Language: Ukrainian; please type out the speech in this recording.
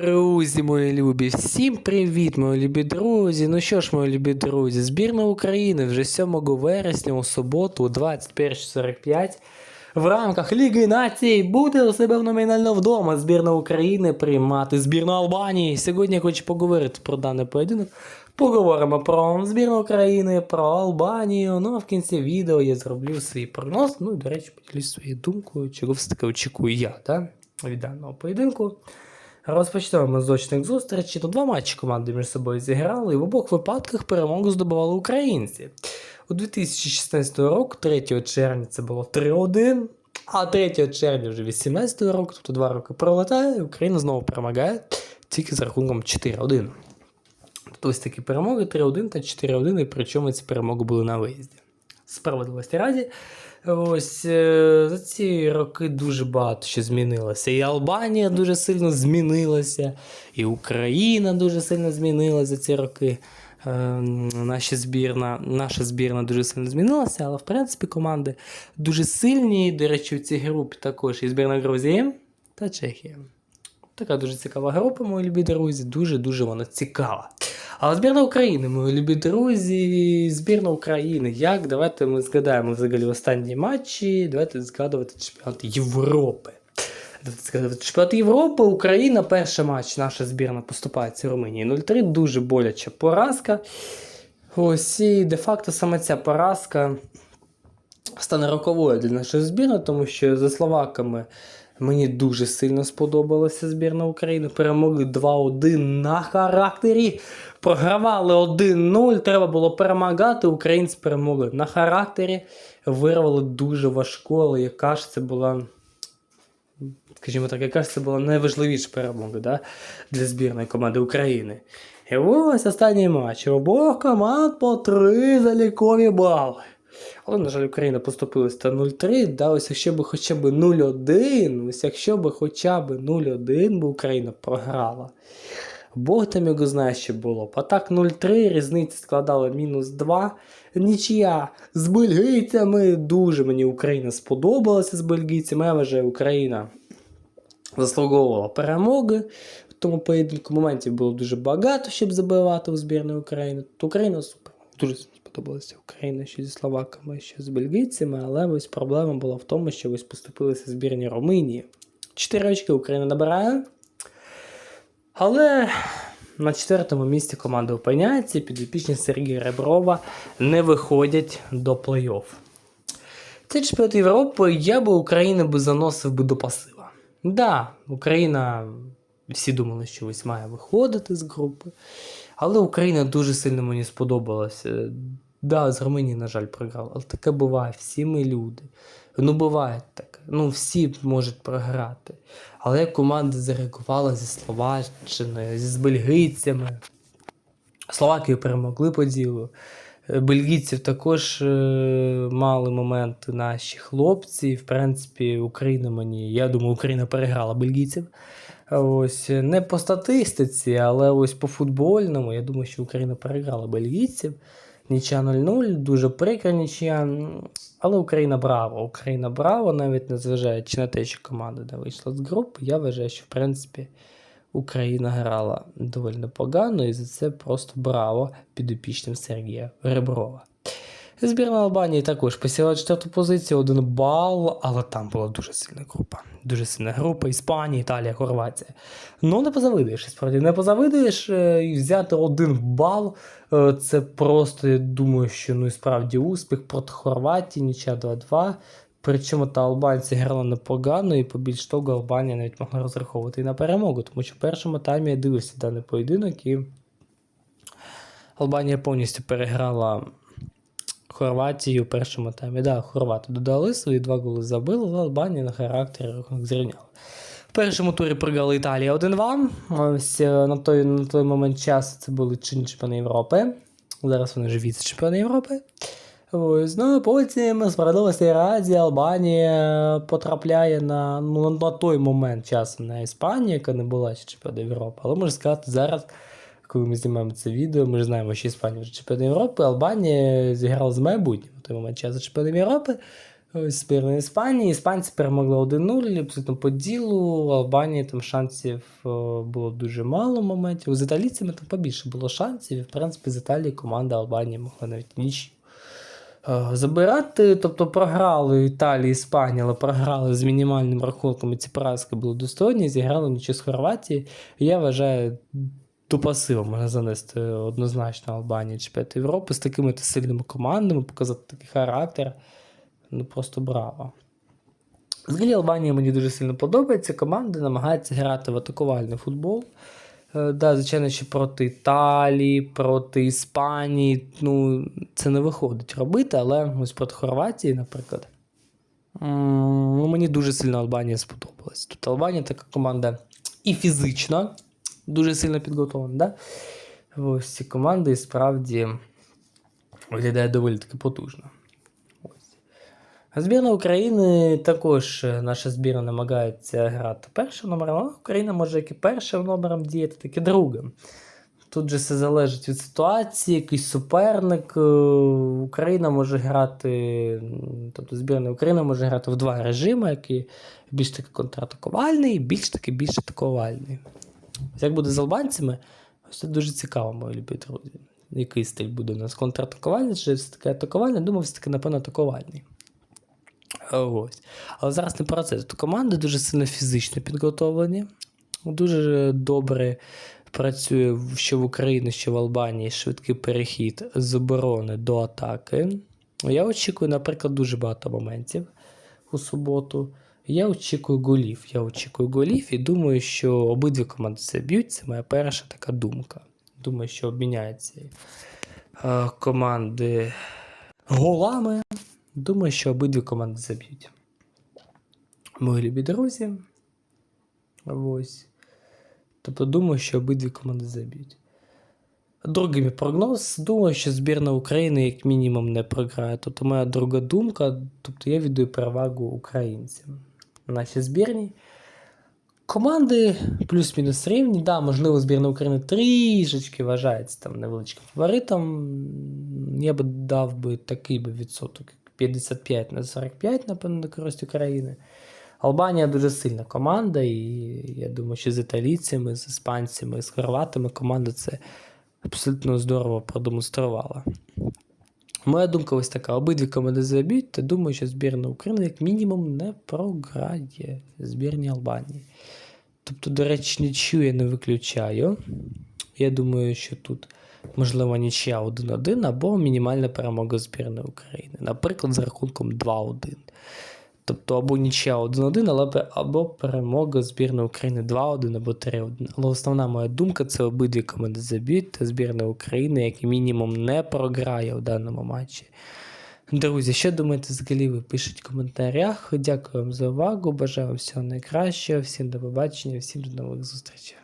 Друзі, мої любі, всім привіт, мої любі друзі. Ну що ж, мої любі друзі, збірна України вже 7 вересня у суботу о 21.45 в рамках Ліги Націй буде у себе номінально вдома збірна України приймати збірну Албанії. Сьогодні я хочу поговорити про даний поєдинок. Поговоримо про збірну України, про Албанію. Ну а в кінці відео я зроблю свій прогноз. Ну і, до речі, поділюсь своєю думкою, чого все таки очікую я да? від даного поєдинку. Розпочнемо з очних зустрічей. Тут два матчі команди між собою зіграли, і в обох випадках перемогу здобували українці. У 2016 року, 3 червня, це було 3-1, а 3 червня вже 18 року, тобто два роки пролетає, і Україна знову перемагає тільки за рахунком 4-1. Тобто ось такі перемоги 3-1 та 4-1, і причому ці перемоги були на виїзді. Справедливості раді. Ось е, за ці роки дуже багато що змінилося. І Албанія дуже сильно змінилася, і Україна дуже сильно змінилася за ці роки. Е, наша збірна, наша збірна дуже сильно змінилася, але в принципі команди дуже сильні. До речі, у цій групі також і збірна Грузії та Чехія. Така дуже цікава група, мої любі друзі. Дуже-дуже вона цікава. А збірна України, мої любі друзі, збірна України. Як? Давайте ми згадаємо взагалі останні матчі. Давайте згадувати чемпіонат Європи. Давайте згадувати чемпіонат Європи, Україна, перший матч, наша збірна поступається Румунії 0-3. Дуже боляча поразка. Ось і де-факто саме ця поразка стане роковою для нашої збірної, тому що за словаками. Мені дуже сильно сподобалася збірна України. Перемогли 2-1 на характері. Програвали 1-0. Треба було перемагати. Українці перемогли на характері. Вирвали дуже важко, але яка ж це була. Скажімо так, яка ж це була найважливіша перемога да? для збірної команди України. І ось останній матч. Обох команд по три залікові бали. Але, на жаль, Україна поступилась та 0-3. Да, якщо б хоча б 0-1, ось якщо б хоча б 0-1, бо Україна програла. Бог там його знає, що було. А так 0-3, різниця складала мінус 2. Нічия з бельгійцями. Дуже мені Україна сподобалася з бельгійцями. Я вважаю, Україна заслуговувала перемоги. В тому поєдинку моментів було дуже багато, щоб забивати у збірної України. Тут Україна супер. Дуже сподобалася Україна що зі словаками, що з бельгійцями, але ось проблема була в тому, що ось поступилися збірні Румунії. Чотири очки Україна набирає. Але на четвертому місці команда опиняється, підопічні Сергія Реброва не виходять до плей-офф. Цей чемпіонат Європи я би Україну би заносив би до пасива. Да, Україна, всі думали, що ось має виходити з групи. Але Україна дуже сильно мені сподобалася. Да, з Румунії, на жаль, програв, але таке буває, всі ми люди. Ну, буває таке. Ну, всі можуть програти. Але команда зареагувала зі Словаччиною, з бельгійцями. Словакію перемогли по ділу. Е, Бельгійців також е, мали моменти наші хлопці. В принципі, Україна мені, я думаю, Україна переграла бельгійців. Ось не по статистиці, але ось по футбольному. Я думаю, що Україна переграла бельгійців. Нічия 0-0, дуже прикра нічия. Але Україна браво. Україна браво, навіть незважаючи на те, що команда не вийшла з групи. Я вважаю, що в принципі Україна грала доволі непогано, і за це просто браво підопічним Сергія Реброва. Збірна Албанії також посіла четверту позицію, один бал, але там була дуже сильна група. Дуже сильна група. Іспанія, Італія, Хорватія. Ну, не позавидуєш, справді, не позавидуєш е, і взяти один бал. е, Це просто, я думаю, що ну і справді успіх проти Хорватії, нічия 2-2. Причому та албанці грали непогано, і побільш того, Албанія навіть могла розраховувати і на перемогу, тому що в першому таймі я дивився даний поєдинок, і Албанія повністю переграла Хорватію в першому таймі. Да, хорвати додали свої два голи забили, але Албанія на характері рахунок зрівняла. В першому турі програли Італія 1-2. Ось е, на той, на той момент часу це були чинні чемпіони Європи. Зараз вони вже віце-чемпіони Європи. Ось, ну, потім справедливості раді Албанія потрапляє на, ну, на той момент часу на Іспанію, яка не була ще чемпіоном Європи. Але можна сказати, зараз, коли ми знімаємо це відео, ми ж знаємо, що Іспанія вже чемпіон Європи, Албанія зіграла з майбутнім той момент часу чемпіоном Європи. Збірна Іспанії. Іспанці перемогли 1-0, абсолютно по ділу. Албанії там шансів е, було дуже мало моментів. З італійцями там побільше було шансів. І, в принципі, з Італії команда Албанії могла навіть ніч забирати. Тобто програли Італії, Іспанія, але програли з мінімальним рахунком. І ці поразки були достойні. Зіграли нічого з Хорватії. Я вважаю, до пасива можна занести однозначно Албанію чемпіонат Європи з такими сильними командами, показати такий характер. Ну просто браво. Взагалі Албанія мені дуже сильно подобається. Команда намагається грати в атакувальний футбол. Е, да, звичайно, що проти Італії, проти Іспанії. Ну, це не виходить робити, але ось проти Хорватії, наприклад. Ну, мені дуже сильно Албанія сподобалась. Тут Албанія така команда і фізично дуже сильно підготовлена. Да? Ось ці команди і справді виглядає доволі таки потужно. Ось. А збірна України також е, наша збірна намагається грати першим номером, але Україна може як і першим номером діяти, так і другим. Тут же все залежить від ситуації, якийсь суперник. е, Україна може грати, тобто збірна Україна може грати в два режими, які більш таки контратакувальний, і більш таки більш атакувальний. Як буде з албанцями, ось це дуже цікаво, мої любі друзі. Який стиль буде у нас контратакувальний, чи все-таки атакувальний? Думаю, все-таки, напевно, атакувальний. Ось. Але зараз не про це. Тут команди дуже сильно фізично підготовлені, дуже добре працює що в Україні, що в Албанії швидкий перехід з оборони до атаки. Я очікую, наприклад, дуже багато моментів у суботу. Я очікую голів. Я очікую голів і думаю, що обидві команди заб'ють. Це моя перша така думка. Думаю, що обміняються е, команди голами. Думаю, що обидві команди заб'ють. Мої любі друзі. Ось. Тобто думаю, що обидві команди заб'ють. Другий мій прогноз. Думаю, що збірна України як мінімум не програє. Тобто моя друга думка, тобто я віддаю перевагу українцям. Наші збірні. Команди плюс-мінус рівні. Да, можливо, збірна України трішечки вважається там невеличким фаворитом. Я би дав би такий би відсоток, як 55 на 45, напевно, на користь України. Албанія дуже сильна команда, і я думаю, що з італійцями, з іспанцями, з хорватами команда це абсолютно здорово продемонструвала. Моя думка ось така: обидві команди заб'ють, та думаю, що збірна України як мінімум не програє збірні Албанії. Тобто, до речі, нічю я не виключаю. Я думаю, що тут можливо нічия 1-1 або мінімальна перемога збірної України. Наприклад, з рахунком 2-1. Тобто або нічия 1-1, але або перемога збірної України 2-1 або 3-1. Але основна моя думка це обидві команди заб'ють, та збірна України, як мінімум, не програє у даному матчі. Друзі, що думаєте взагалі? Ви пишіть в коментарях. Дякую вам за увагу. Бажаю вам всього найкращого. Всім до побачення, всім до нових зустрічей.